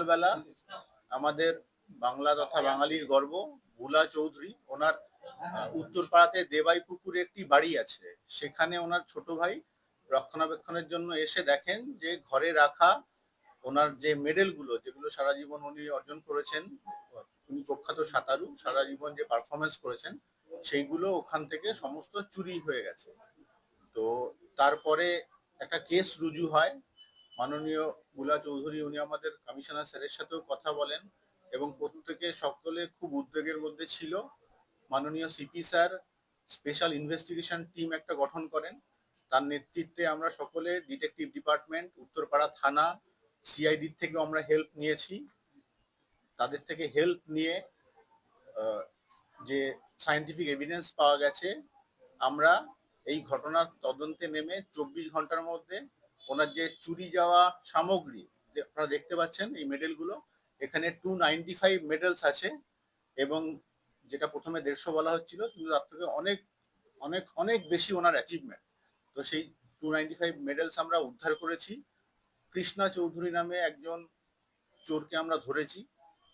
সকালবেলা আমাদের বাংলা তথা বাঙালির গর্ব ভুলা চৌধুরী। ওনার আহ, উত্তরপাড়াতে দেবাই পুকুরে একটি বাড়ি আছে। সেখানে ওনার ছোট ভাই রক্ষণাবেক্ষণের জন্য এসে দেখেন যে ঘরে রাখা ওনার যে মেডেলগুলো যেগুলো সারা জীবন উনি অর্জন করেছেন উনি প্রখ্যাত সাঁতারু সারা জীবন যে পারফরমেন্স করেছেন সেইগুলো ওখান থেকে সমস্ত চুরি হয়ে গেছে। তো তারপরে একটা কেস রুজু হয় মাননীয় বুলা চৌধুরী, উনি আমাদের কমিশনার স্যারের সাথেও কথা বলেন এবং প্রত্যেকে সকলে খুব উদ্বেগের মধ্যে ছিল। মাননীয় CP sir special investigation team একটা গঠন করেন। তার নেতৃত্বে আমরা সকলে ডিটেকটিভ ডিপার্টমেন্ট উত্তরপাড়া থানা সিআইডির থেকে আমরা হেল্প নিয়েছি। তাদের থেকে হেল্প নিয়ে যে সায়েন্টিফিক এভিডেন্স পাওয়া গেছে, আমরা এই ঘটনার তদন্তে নেমে চব্বিশ ঘণ্টার মধ্যে ওনার যে চুরি যাওয়া সামগ্রী আপনারা দেখতে পাচ্ছেন এই মেডেলগুলো, এখানে টু নাইনটি ফাইভ মেডেলস আছে এবং যেটা প্রথমে দেড়শো বলা হচ্ছিল, কিন্তু তার থেকে অনেক অনেক অনেক বেশি ওনার অ্যাচিভমেন্ট তো সেই টু নাইনটি ফাইভ মেডেলস আমরা উদ্ধার করেছি। কৃষ্ণা চৌধুরী নামে একজন চোরকে আমরা ধরেছি,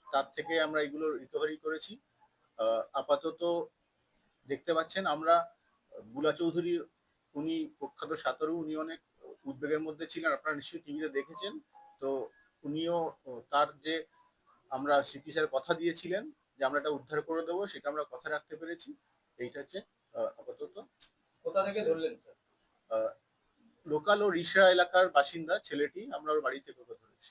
তার থেকে আমরা এগুলো রিকভারি করেছি। আপাতত দেখতে পাচ্ছেন আমরা, বুলা চৌধুরী, উনি প্রখ্যাত সাঁতারু, উনি অনেক উদ্বেগের মধ্যে ছিলেন আপনারা নিশ্চয়ই টিভিতে দেখেছেন। তো উনিও তার যে আমরা সিপি স্যার কথা দিয়েছিলেন যে আমরা এটা উদ্ধার করে দেবো সেটা আমরা কথা রাখতে পেরেছি। এইটা হচ্ছে আপাতত। কোথা থেকে ধরলেন স্যার? লোকাল ও রিসরা এলাকার বাসিন্দা ছেলেটি আমরা ওর বাড়ি থেকে ধরেছি।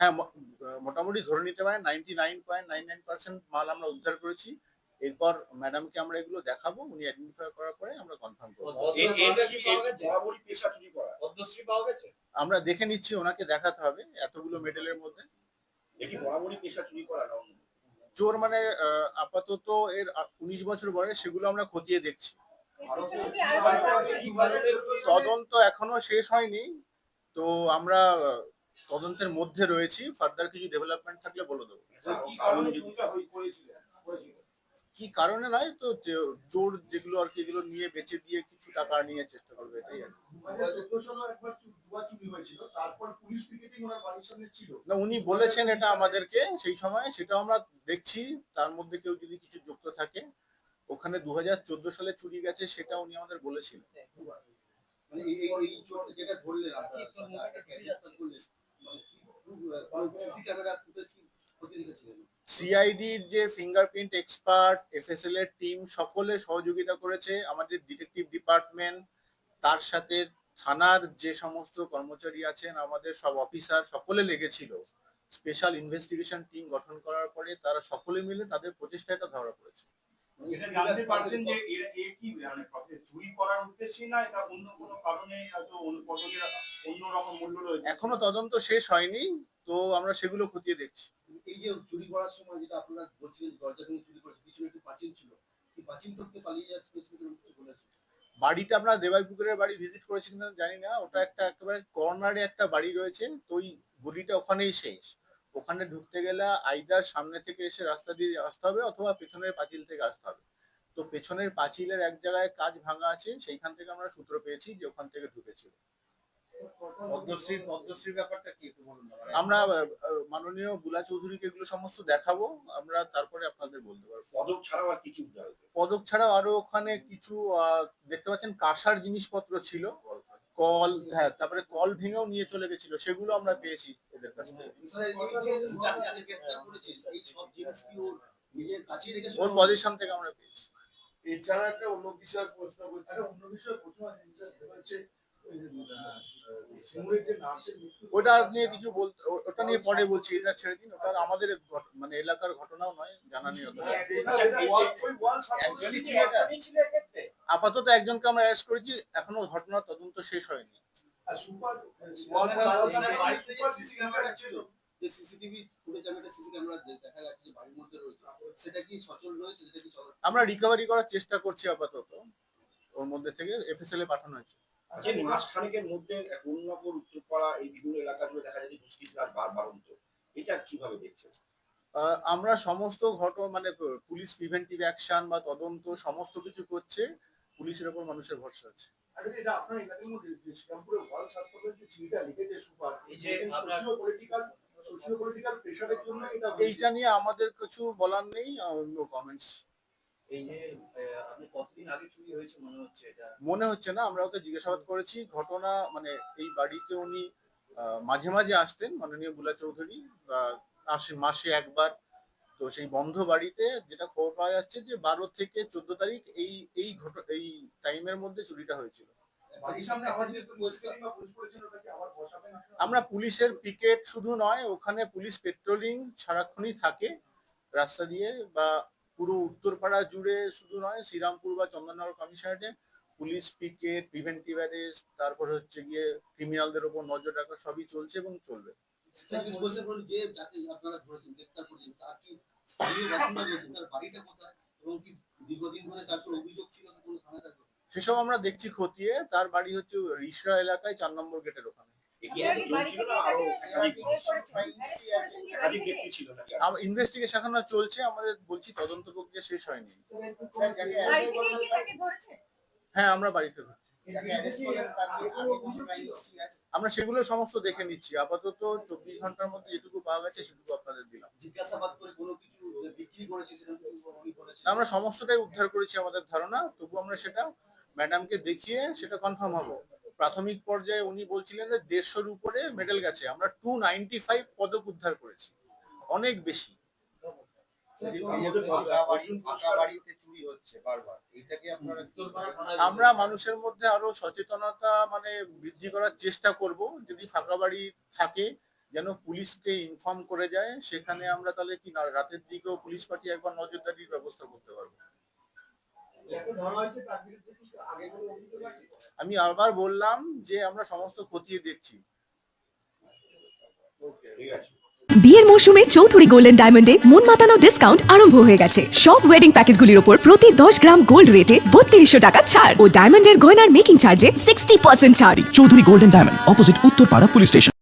হ্যাঁ ম- মোটামুটি ধরে নিতে পারেন ninety nine point nine nine percent মাল আমরা উদ্ধার করেছি। এরপর ম্যাডামকে আমরা এগুলো দেখাবো উনি আইডেন্টিফাই করার পরে আমরা কনফার্ম করব। আমরা দেখে নিচ্ছি ওনাকে দেখাতে হবে এতগুলো মেডেলের মধ্যে। চোর মানে আপাতত এর উনিশ বছর বয়স সেগুলো আমরা খতিয়ে দেখছি। তদন্ত এখনও শেষ হয়নি তো আমরা তদন্তের মধ্যে রয়েছি। ফার্দার কিছু ডেভেলপমেন্ট থাকলে বলে দেবো। কি কারণে নয় তো চোর যেগুলো আর কি এগুলো নিয়ে বেচে দিয়ে কিছু টাকা নিয়ে চেষ্টা করবে এটাই আর ছিল। না উনি বলেছেন এটা আমাদেরকে সেই সময় সেটা আমরা দেখছি তার মধ্যে কেউ যদি কিছু যুক্ত থাকে ওখানে দু হাজার চোদ্দ সালে চুরি গেছে সেটা উনি আমাদের বলেছিলেন। মানে যেটা ধরলেন আপনারা তাকে গ্রেফতার করলেন মানে কি সিসি ক্যামেরা ফুটেজ ক্ষতি দেখেছিলেন সিআইডির যে ফিঙ্গারপ্রিন্ট এক্সপার্ট এফএসএল এর টিম সকলে সহযোগিতা করেছে। আমাদের ডিটেকটিভ ডিপার্টমেন্ট তার সাথে থানার যে সমস্ত কর্মচারী আছেন আমাদের সব অফিসার সকলে লেগেছিল। স্পেশাল ইনভেস্টিগেশন টিম গঠন করার পরে তারা সকলে মিলে তাদের প্রচেষ্টাটা ধরা পড়েছে। মানে এটা জানতে পারছেন যে এরা এ কি মানে চুরি করার উদ্দেশ্যে না এটা অন্য কোনো কারণে হয়তো অন্য অন্য রকম মূল্য রয়েছে? এখনও তদন্ত শেষ হয়নি তো আমরা সেগুলো খতিয়ে দেখছি। এই যে চুরি করার সময় যেটা আপনারা বলছিলেন, দরজা ভেঙে চুরি করেছে, পিছনে একটি পাঁচিল ছিল। এই পাঁচিল টপকে পালিয়ে যাচ্ছে কিছু বলেছে? বাড়িটা আমরা দেবাই পুকুরের বাড়ি ভিজিট করেছি কিনা জানি না, ওটা একটা একেবারে কর্নারে একটা বাড়ি রয়েছে, তো ওই গলিটা ওখানেই শেষ। ওখানে ঢুকতে গেলে আইদার সামনে থেকে এসে রাস্তা দিয়ে আসতে হবে অথবা পেছনের পাঁচিল থেকে আসতে হবে। তো পেছনের পাঁচিলের এক জায়গায় কাজ ভাঙা আছে, সেইখান থেকে আমরা সূত্র পেয়েছি যে ওখান থেকে ঢুকেছিল। পদ্মশ্রীর পদ্মশ্রীর ব্যাপারটা কি একটু বলুন মানে আমরা মাননীয় বুলা চৌধুরীকে এগুলো সমস্ত দেখাবো আমরা তারপরে আপনাদের বলতে পারব। পদক ছাড়াও আর কি কি পদক ছাড়াও আরও ওখানে কিছু দেখতে পাচ্ছেন কাঁসার জিনিসপত্র ছিল। কল হ্যাঁ তারপরে কল ভেঙেও নিয়ে চলে গেছিল সেগুলো আমরা পেয়েছি এদের কাছ থেকে। কি ওর পজিশন থেকে আমরা পেয়েছি। এছাড়া একটা অন্য বিষয় প্রশ্ন করছি। অন্য বিষয় প্রশ্ন যেটা হচ্ছে ওটা নিয়ে কিছু ওটা নিয়ে পরে বলছি, এটা ছেড়ে দিন, ওটা আমাদের মানে এলাকার ঘটনাও নয়, জানা নেই আপাতত একজনকে আমরা অ্যারেস্ট করেছি, এখনও ঘটনার তদন্ত শেষ হয়নি। যে সিসিটিভি সিসি ক্যামেরা দেখা যাচ্ছে যে বাড়ির মধ্যে রয়েছে সেটা কি সচল রয়েছে আমরা রিকভারি করার চেষ্টা করছি আপাতত। ওর মধ্যে থেকে এফএসএল এ পাঠানো হয়েছে। যে মাস খানিকের মধ্যে উন্নপুর উত্তরপাড়া এই বিভিন্ন এলাকা জুড়ে দেখা যায় যে দুষ্কৃতীরা বার বারন্ত এটা কীভাবে দেখছেন? আহ, আমরা সমস্ত ঘটনা মানে পুলিশ প্রিভেন্টিভ অ্যাকশন বা তদন্ত সমস্ত কিছু করছে পুলিশের ওপর মানুষের ভরসা আছে। এটা আপনার এলাকার মধ্যে যে ওয়ার্ল্ড হাসপাতালে যে চিঠিটা লিখেছে সুপার এই যে সোশিও পলিটিক্যাল সোশিও পলিটিক্যাল প্রেশারের জন্য এটা এইটা নিয়ে আমাদের কিছু বলার নেই নো কমেন্টস এই যে আপনি কতদিন আগে চুরি হয়েছে মনে হচ্ছে এটা? মনে হচ্ছে না আমরা ওকে জিজ্ঞাসাবাদ করেছি। ঘটনা মানে এই বাড়িতে উনি মাঝে মাঝে আসতেন মাননীয় বুলা চৌধুরী আসে মাসে একবার। তো সেই বন্ধ বাড়িতে যেটা খবর পাওয়া যাচ্ছে যে বারো থেকে চোদ্দ তারিখ এই এই ঘট এই টাইমের মধ্যে চুরিটা হয়েছিল। আমরা পুলিশের পিকেট শুধু নয় ওখানে পুলিশ পেট্রোলিং সারাক্ষণই থাকে রাস্তা দিয়ে বা পুরো উত্তরপাড়া জুড়ে শুধু নয় শ্রীরামপুর বা চন্দননগর কমিশনারেটে পুলিশ পিকেট প্রিভেন্টিভ অ্যারেস্ট তারপরে হচ্ছে গিয়ে ক্রিমিনালদের ওপর নজর রাখা সবই চলছে এবং চলবে। সেসব আমরা দেখছি খতিয়ে তার বাড়ি হচ্ছে রিসরা এলাকায় চার নম্বর গেটের ওখানে। ইনভেস্টিগেশন এখনও চলছে আমাদের বলছি তদন্ত প্রক্রিয়া শেষ হয়নি? হ্যাঁ আমরা বাড়িতে আমরা সেগুলো সমস্ত দেখে নিচ্ছি। আপাতত চব্বিশ ঘণ্টার মধ্যে যেটুকু পাওয়া গেছে সেটুকু আপনাদের দিলাম। আমরা সমস্তটাই উদ্ধার করেছি আমাদের ধারণা তবু আমরা সেটা ম্যাডামকে দেখিয়ে সেটা কনফার্ম হব। প্রাথমিক পর্যায়ে উনি বলছিলেন যে দেড়শোর উপরে মেডেল গেছে। আমরা টু নাইনটি ফাইভ পদক উদ্ধার করেছি। অনেক বেশি। আমরা মানুষের মধ্যে আরও সচেতনতা মানে বৃদ্ধি করার চেষ্টা করব। যদি ফাঁকা বাড়ি থাকে যেন পুলিশকে ইনফর্ম করে যায় সেখানে আমরা তাহলে কি না রাতের দিকেও পুলিশ পাঠিয়ে একবার নজরদারির ব্যবস্থা করতে পারব? আমি আবার বললাম যে আমরা সমস্ত খতিয়ে দেখছি। বিয়ের মৌসুমে চৌধুরী গোল্ডেন ডায়মন্ডে মন মাতানো ডিসকাউন্ট আরম্ভ হয়ে গেছে। সব ওয়েডিং প্যাকেজগুলির ওপর প্রতি দশ গ্রাম গোল্ড রেটে বত্রিশশো টাকা ছাড়। ও ডায়মন্ডের গয়নার মেকিং চার্জে সিক্সটি পার্সেন্ট ছাড়। Chowdhury golden diamond opposite Uttarpara police station